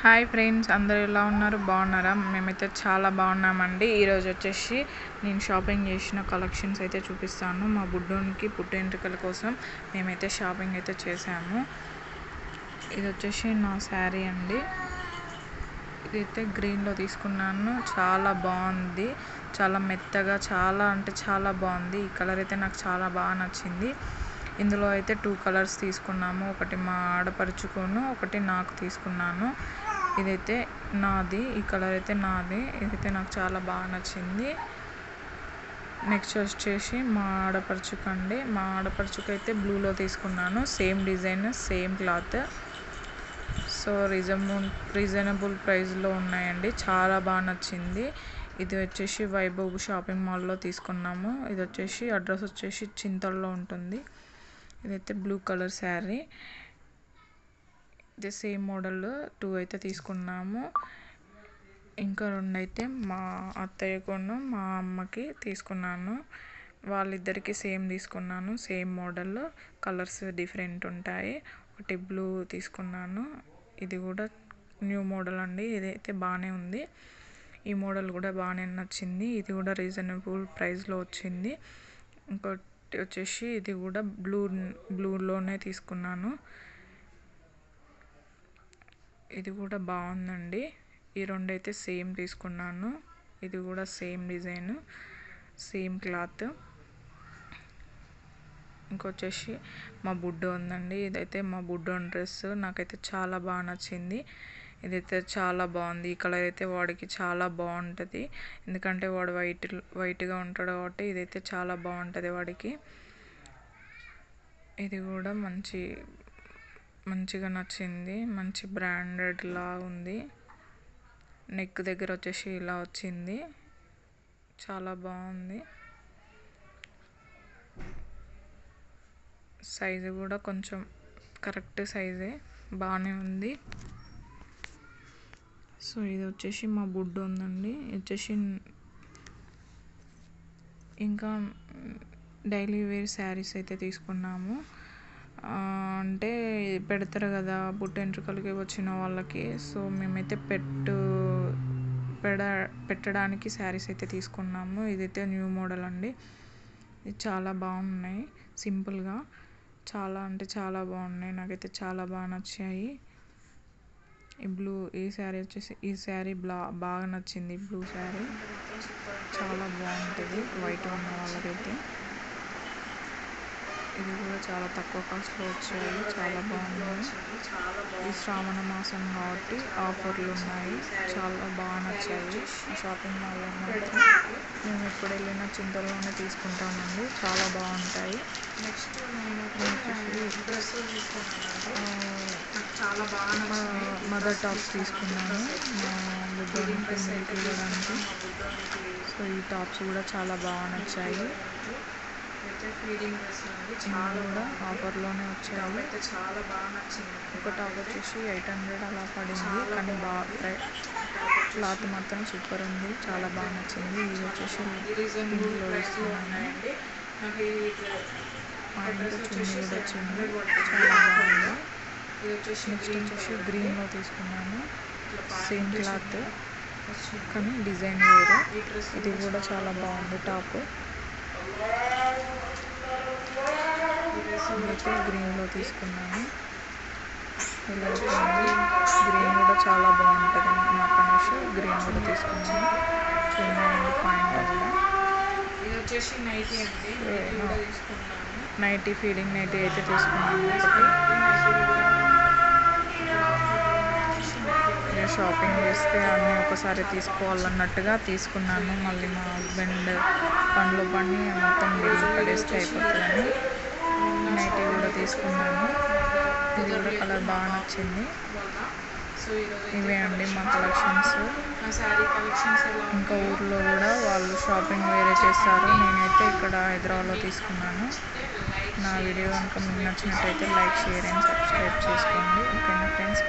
Hi friends అందరు ఎలా ఉన్నారు? బాగున్నారా? మేమైతే చాలా బాగున్నామండి. ఈరోజు వచ్చేసి నేను షాపింగ్ చేసిన కలెక్షన్స్ అయితే చూపిస్తాను. మా బుడ్డోనికి పుట్టెంట్రికల కోసం మేమైతే షాపింగ్ అయితే చేసాము ఇది వచ్చేసి నా శారీ అండి. ఇదైతే గ్రీన్లో తీసుకున్నాను. చాలా బాగుంది. చాలా మెత్తగా చాలా అంటే చాలా బాగుంది. ఈ కలర్ అయితే నాకు చాలా బాగా నచ్చింది. ఇందులో అయితే టూ కలర్స్ తీసుకున్నాము. ఒకటి మా ఆడపరుచుకోను ఒకటి నాకు తీసుకున్నాను. ఇదైతే నాది ఈ కలర్ అయితే నాది. ఇదైతే నాకు చాలా బాగా నచ్చింది. నెక్స్ట్ వచ్చేసి మా ఆడపడుచుకండి. మా ఆడపడుచుకు అయితే బ్లూలో తీసుకున్నాను. Same design same cloth so reasonable reasonable ప్రైస్లో ఉన్నాయండి. చాలా బాగా నచ్చింది. ఇది వచ్చేసి వైభవ్ షాపింగ్ మాల్లో తీసుకున్నాము. ఇది వచ్చేసి అడ్రస్ వచ్చేసి చింతల్లో ఉంటుంది. ఇదైతే బ్లూ కలర్ శారీ అదే సేమ్ మోడల్ టూ అయితే తీసుకున్నాము. ఇంకా రెండు అయితే మా అత్తయ్యకును మా అమ్మకి తీసుకున్నాను. వాళ్ళిద్దరికి సేమ్ తీసుకున్నాను సేమ్ మోడల్. కలర్స్ డిఫరెంట్ ఉంటాయి. ఒకటి బ్లూ తీసుకున్నాను. ఇది కూడా న్యూ మోడల్ అండి. ఇదైతే బాగానే ఉంది. ఈ మోడల్ కూడా బాగానే నచ్చింది. ఇది కూడా రీజనబుల్ ప్రైస్లో వచ్చింది. ఇంకోటి వచ్చేసి ఇది కూడా బ్లూ బ్లూలోనే తీసుకున్నాను. ఇది కూడా బాగుందండి. ఈ రెండు అయితే సేమ్ తీసుకున్నాను. ఇది కూడా సేమ్ డిజైన్ సేమ్ క్లాత్. ఇంకొచ్చేసి మా బుడ్డో ఉందండి. ఇదైతే మా బుడ్డోన్ డ్రెస్. నాకైతే చాలా బాగా నచ్చింది. ఇదైతే చాలా బాగుంది. ఈ కలర్ అయితే వాడికి చాలా బాగుంటుంది. ఎందుకంటే వాడు వైట్ వైట్గా ఉంటాడు కాబట్టి ఇదైతే చాలా బాగుంటుంది వాడికి. ఇది కూడా మంచి మంచిగా నచ్చింది. మంచి బ్రాండెడ్లా ఉంది. నెక్ దగ్గర వచ్చేసి ఇలా వచ్చింది. చాలా బాగుంది. సైజు కూడా కొంచెం కరెక్ట్ సైజే బాగానే ఉంది. సో ఇది వచ్చేసి మా బుడ్డు ఉందండి. వచ్చేసి ఇంకా డైలీ వేర్ శారీస్ అయితే తీసుకున్నాము. అంటే పెడతారు కదా పుట్టెంట్రుకలకి వచ్చిన వాళ్ళకి. సో మేమైతే పెట్టు పెడ పెట్టడానికి శారీస్ అయితే తీసుకున్నాము. ఇదైతే న్యూ మోడల్ అండి. ఇది చాలా బాగున్నాయి సింపుల్గా. చాలా అంటే చాలా బాగున్నాయి. నాకైతే చాలా బాగా నచ్చాయి. ఈ బ్లూ ఈ శారీ వచ్చేసి ఈ శారీ బ్లా బాగా నచ్చింది బ్లూ శారీ. చాలా బాగుంటుంది వైట్ ఉన్న వాళ్ళకైతే. ఇది కూడా చాలా తక్కువ కాస్ట్లో వచ్చాయి. చాలా బాగున్నాయి. ఈ శ్రావణ మాసం కాబట్టి ఆఫర్లు ఉన్నాయి. చాలా బాగా నచ్చాయి. షాపింగ్ మాల్లో మేము ఎప్పుడు వెళ్ళినా చింతల్లోనే తీసుకుంటామండి. చాలా బాగుంటాయి. నెక్స్ట్ చాలా బాగా మదర్ టాప్స్ తీసుకున్నాను. మా బుడ్డోనికి మిల్క్ ఇవ్వడానికి సో ఈ టాప్స్ కూడా చాలా బాగా నచ్చాయి. చాలా కూడా ఆఫర్లోనే వచ్చాయి అయితే చాలా బాగా నచ్చింది. ఒక టాప్ వచ్చేసి ఎయిట్ హండ్రెడ్ అలా పడింది. కానీ బాగా క్లాత్ మాత్రం సూపర్ ఉంది. చాలా బాగా నచ్చింది. ఇది వచ్చేసి కూడా వచ్చింది. చాలా బాగుంది. నెక్స్ట్ వచ్చేసి గ్రీన్లో తీసుకున్నాను. సేమ్ క్లాత్ కానీ డిజైన్ వేరు. ఇది కూడా చాలా బాగుంది టాప్. ఇదైతే గ్రీన్లో తీసుకున్నాను. ఇలా గ్రీన్ కూడా చాలా బాగుంటుంది. నాకు అనేసి గ్రీన్ కూడా తీసుకున్నాను. చూడండి పాయింట్ కూడా ఇది వచ్చేసి నైటీ అండి. నైటీ ఫీడింగ్ నైటీ అయితే తీసుకున్నాను. ఒకటి షాపింగ్ చేస్తే అన్నీ ఒకసారి తీసుకోవాలన్నట్టుగా తీసుకున్నాను. మళ్ళీ మా హస్బెండ్ పండ్లు పని మొత్తం బిల్లు పడేస్తే అయిపోతుందని నైటీ కూడా తీసుకున్నాను. ఇది కూడా కలర్ బాగా నచ్చింది. ఇవే అండి మా కలెక్షన్స్. ఇంకా ఊర్లో కూడా వాళ్ళు షాపింగ్ వేరే చేస్తారు. నేనైతే ఇక్కడ హైదరాబాద్లో తీసుకున్నాను. నా వీడియో కనుక మీకు నచ్చినట్టయితే లైక్ షేర్ అండ్ సబ్స్క్రైబ్ చేసుకోండి. ఓకేనా ఫ్రెండ్స్?